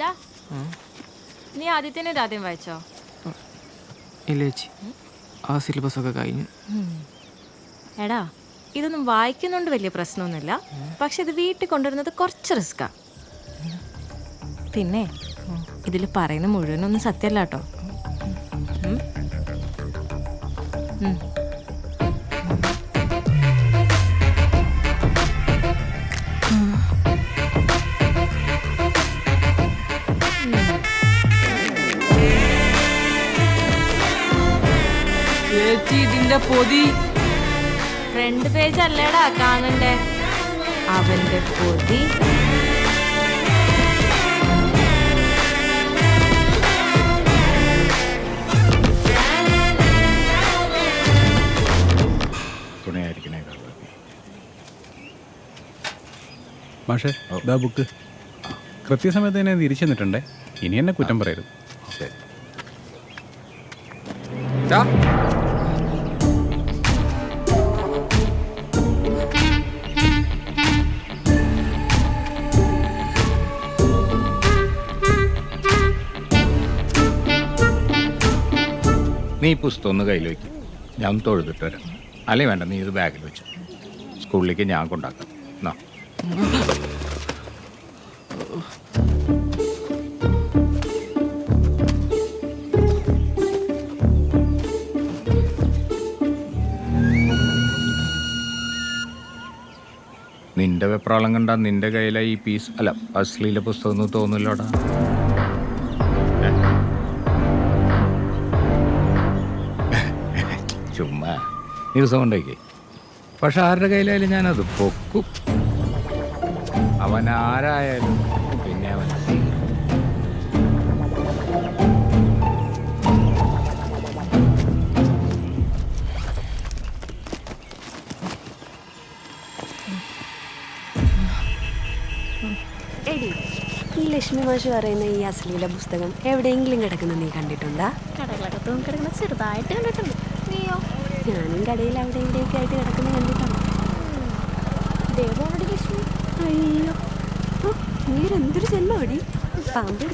ഡാ നീ ആദ്യത്തിനെ ആദ്യം വായിച്ചോ? ഇല്ല ചേച്ചി. ആ സിലബസ് ഒക്കെ കഴിഞ്ഞു. എടാ ഇതൊന്നും വായിക്കുന്നോണ്ട് വലിയ പ്രശ്നമൊന്നുമില്ല. പക്ഷെ ഇത് വീട്ടിൽ കൊണ്ടുവരുന്നത് കുറച്ച് റിസ്ക്കാ. പിന്നെ ഇതിൽ പറയുന്ന മുഴുവനൊന്നും സത്യമല്ല കേട്ടോ. പൊതി. ഫ്രണ്ട് പേജ് അല്ലേടാ കാണണ്ടേ? അവന്റെ പൊതി. തുണയായിരിക്കണേ മാഷേ ഇതാ ബുക്ക്. കൃത്യസമയത്ത് തന്നെ തിരിച്ചു നിന്നിട്ടുണ്ടേ ഇനി എന്നെ കുറ്റം പറയരുത്. ശരി. നീ പുസ്തകം ഒന്ന് കയ്യിൽ വയ്ക്കും. ഞാൻ ഒന്ന് തൊഴുതിട്ട് വരാം. അല്ലേ വേണ്ട നീ ഇത് ബാഗിൽ വെച്ചു. സ്കൂളിലേക്ക് ഞാൻ കൊണ്ടാക്കാം. എന്നാ നിന്റെ വെപ്രാളം കണ്ട നിന്റെ കയ്യിലെ ഈ പീസ് അല്ല അശ്ലീല പുസ്തകം ഒന്നും തോന്നില്ലോടാ. നീ ദിവസം കൊണ്ടേക്കേ പക്ഷെ ആരുടെ കയ്യിലായാലും ഞാനത് പൊക്കും. അവൻ ആരായാലും പിന്നെ അവൻ. എടി ഈ ലക്ഷ്മി മാഷ് പറയുന്ന ഈ അശ്ലീല പുസ്തകം എവിടെയെങ്കിലും കിടക്കുന്ന നീ കണ്ടിട്ടുണ്ടാ? കടകളകത്തും കിടക്കുന്ന ചെറുതായിട്ട് കണ്ടിട്ടുണ്ട്. ഞാനും കടയിൽ അവിടെ ഇവിടെയൊക്കെ ആയിട്ട് കിടക്കുന്ന കണ്ടിട്ടാണ്. ദേവോടി അയ്യോ. നീരെന്തൊരു ജന്മടി പാമ്പ്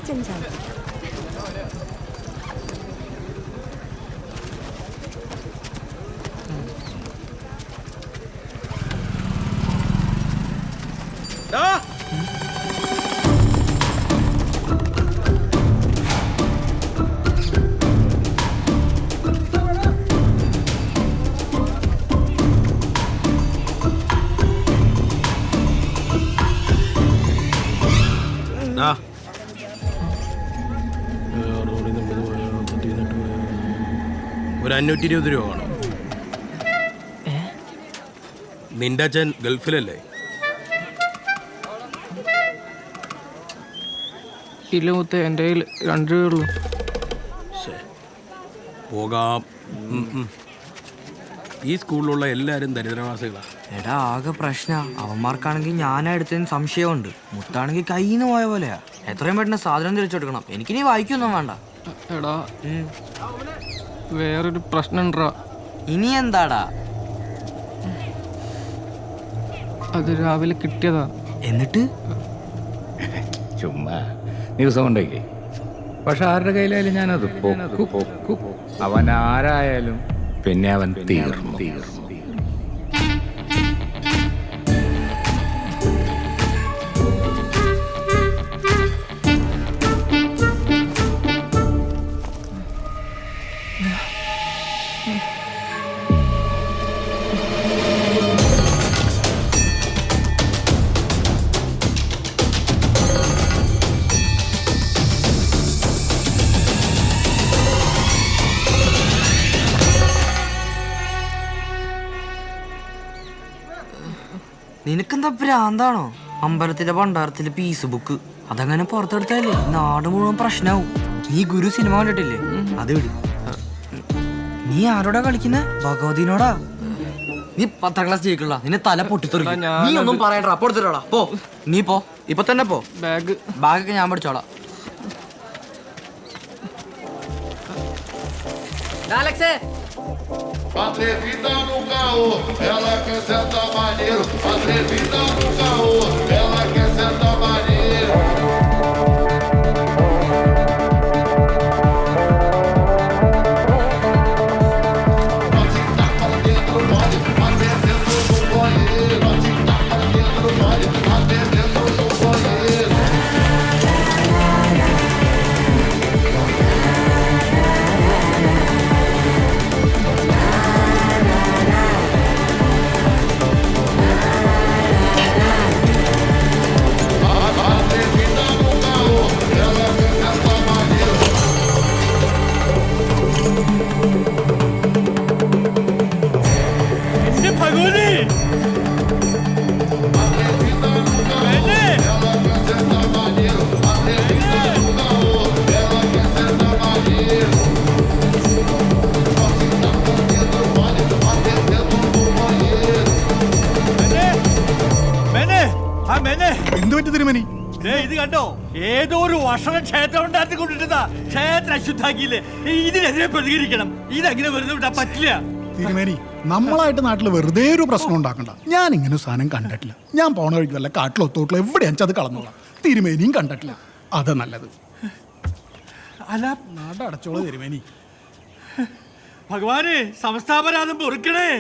ഒരു അഞ്ഞൂറ്റി ഇരുപത് രൂപ വേണം. നിന്റെ അച്ഛൻ ഗൾഫിലല്ലേ? ഇല്ല മുത്തേ എന്റെ കയ്യിൽ രണ്ട് രൂപയുള്ളൂ. പോകാം. ഈ സ്കൂളിലുള്ള എല്ലാരും ദരിദ്രവാസികളാണ് എടാ ആകെ പ്രശ്ന. അവന്മാർക്കാണെങ്കിൽ ഞാനാ എടുത്തതിന് സംശയമുണ്ട്. മുത്താണെങ്കിൽ കയ്യിൽ നിന്ന് പോയ പോലെയാ. എത്രയും പെട്ടെന്ന് സാധനം തിരിച്ചു കൊടുക്കണം എനിക്കിനി വായിക്കൊന്നും വേണ്ട. എടാ. വേറൊരു പ്രശ്നം ഉണ്ടാ ഇനി എന്താടാ? അത് രാവിലെ കിട്ടിയതാ. എന്നിട്ട്? ചുമ്മാ. ദിവസം ഉണ്ടാക്കി പക്ഷെ ആരുടെ കയ്യിലായാലും ഞാനത് പൊക്കു പൊക്കു. അവൻ ആരായാലും പിന്നെ അവൻ തീർന്നു തീർന്നു. നിനക്കെന്താ ഭ്രാന്താണോ? അമ്പലത്തിലെ ഭണ്ഡാരത്തിലെ പീസ് ബുക്ക് അതങ്ങനെ പുറത്തെടുത്താലേ നാട് മുഴുവൻ പ്രശ്നാവും. നീ ഗുരു സിനിമ കണ്ടിട്ടില്ലേ? അത് വിട്. നീ ആരോടാ കളിക്കുന്ന? ഭഗവതിനോടാ? നീ പത്താം ക്ലാസ് ജയിക്കണ്ട നിന്നെ തല പൊട്ടിത്തെറിക്കും. നീ ഒന്നും പറയണ്ട അപ്പൊ എടുത്തിട്ടോടാ പോ. നീ പോ. ഇപ്പൊ തന്നെ പോ. ബാഗ് ബാഗൊക്കെ ഞാൻ പഠിച്ചോളാം അലക്സേ. Atrevida no caô, ela quer sentar maneiro. Atrevida no caô, ela quer ഏതോ ഒരു വർഷം ക്ഷേത്രം ഉണ്ടാക്കി കൊണ്ടിരുന്ന ക്ഷേത്രം അശുദ്ധാക്കിയില്ലേ ഇതിനെതിരെ പ്രതികരിക്കണം. ഇതങ്ങനെ വെറുതെ വിടാൻ പറ്റില്ല? തിരുമേനി നമ്മളായിട്ട് നാട്ടിൽ വെറുതെ ഒരു പ്രശ്നം ഉണ്ടാക്കണ്ട. ഞാൻ ഇങ്ങനെ സാധനം കണ്ടിട്ടില്ല. ഞാൻ പോണ വഴിക്ക് വല്ല കാട്ടിലോ തോട്ടിലോ എവിടെ അത് കളന്നോളാം തിരുമേനിയും കണ്ടിട്ടില്ല. അത് നല്ലത്. അല്ല. നാട് അടച്ചോളൂ തിരുമേനി. ഭഗവാനെ സംസ്ഥാപരാധം പൊറുക്കണേ.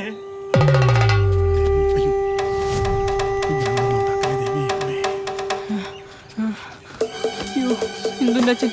എന്തുണ്ട് അച്ഛൻ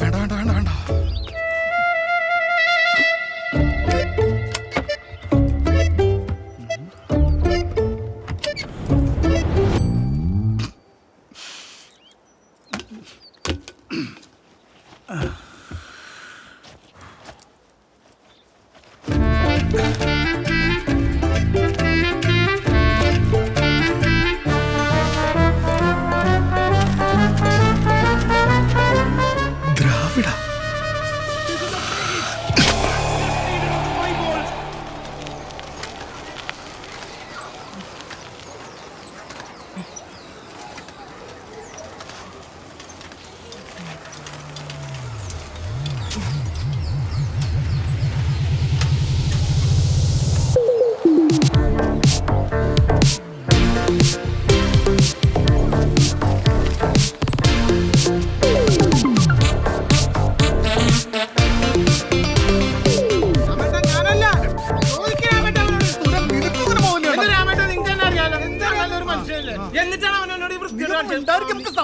വേണ്ട വേണ്ട വേണ്ട വേണ്ട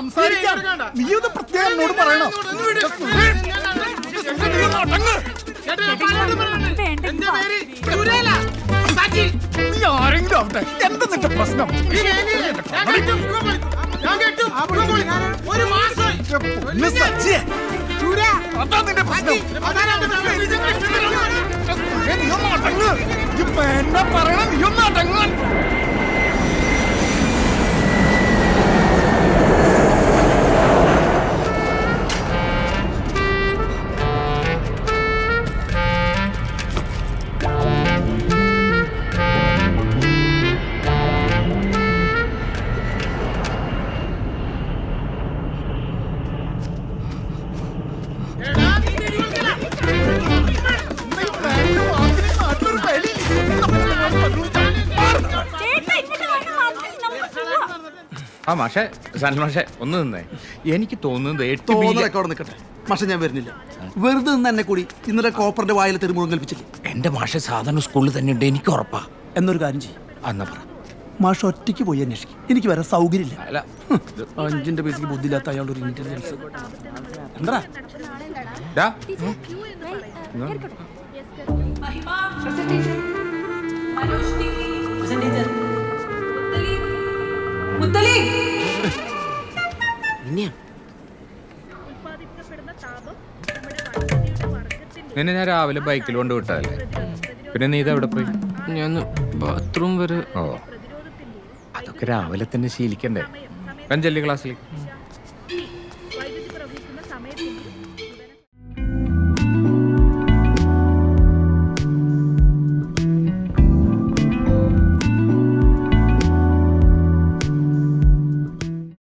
സംസാരിക്കാം നീ ഒന്ന് പ്രത്യേകം എന്നോട് പറയണം നീ ആരെങ്കിലും ആവട്ടെ എന്താ നിന്റെ പ്രശ്നം. അതാ നിന്റെ പ്രശ്നം നീ ഒന്ന് അടങ്ങ് ഇപ്പൊ എന്നെ പറയണം നീ ഒന്ന് അടങ്ങാൻ ആ മാഷെ സനൽ മാഷെ ഒന്ന് നിന്നേ. എനിക്ക് തോന്നുന്നത് എട്ട് ബില്യൺ തോന്നലൊക്കെ അവിടെ നിൽക്കട്ടെ പക്ഷെ ഞാൻ വരുന്നില്ല. വെറുതെ നിന്ന് എന്നെ കൂടി ഇന്നലെ കോപ്പറിന്റെ വായിൽ തെരുമുഴും കൽപ്പിച്ചില്ലേ എന്റെ മാഷെ സാധാരണ സ്കൂളിൽ തന്നെ ഉണ്ട്. എനിക്ക് ഉറപ്പാ. എന്നൊരു കാര്യം ചെയ്യും. അന്ന പറ. മാഷ ഒറ്റയ്ക്ക് പോയി അന്വേഷിക്കും. എനിക്ക് വരാൻ സൗകര്യമില്ല. അല്ല. അഞ്ചിന്റെ പൈസക്ക് ബുദ്ധിയില്ലാത്ത അയാളുടെ ഒരു ഇന്റലിജൻസ് എന്താ? ഡാ, നിന്നെ ഞാൻ രാവിലെ ബൈക്കിൽ കൊണ്ട് വിട്ടതല്ലേ? പിന്നെ നീ ഇതെവിടെ പോയി? ഞാൻ ബാത്റൂം വരെ ഓ. അതൊക്കെ രാവിലെ തന്നെ ശീലിക്കണ്ടേ? പെഞ്ചല്ലി ക്ലാസ്സിൽ